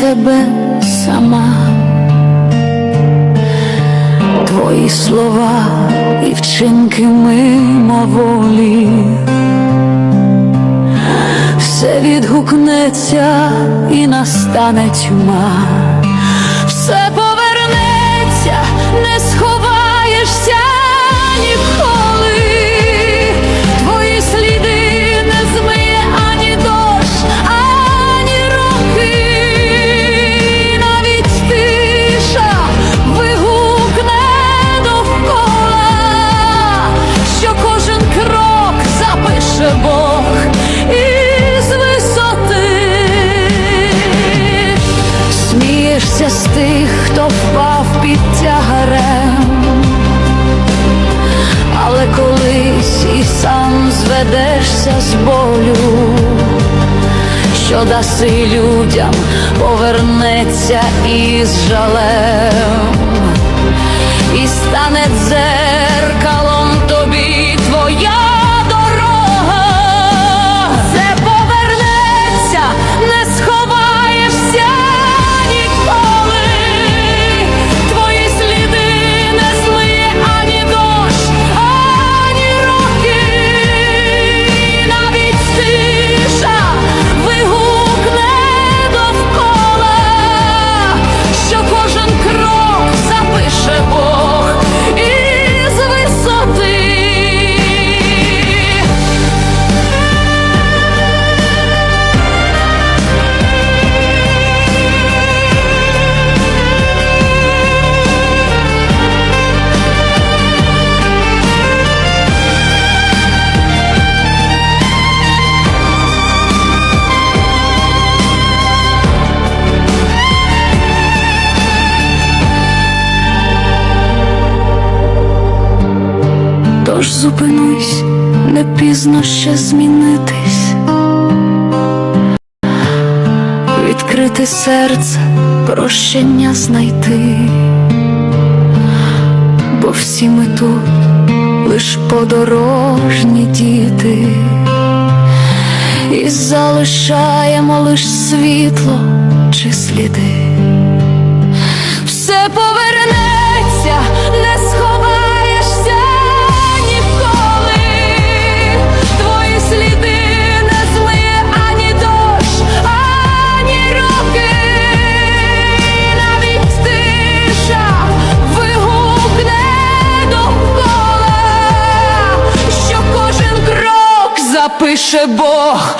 тебе сама. Твої слова і вчинки мимоволі все відгукнеться і настане тьма, все тих, хто впав під тягарем, але колись і сам зведешся з болю, що даси людям повернеться із жалем. І стане дзеркалом Тож зупинусь, не пізно ще змінитись, відкрити серце, прощення знайти, бо всі ми тут лиш подорожні діти, і залишаємо лиш світло чи сліди. Кожен Бог.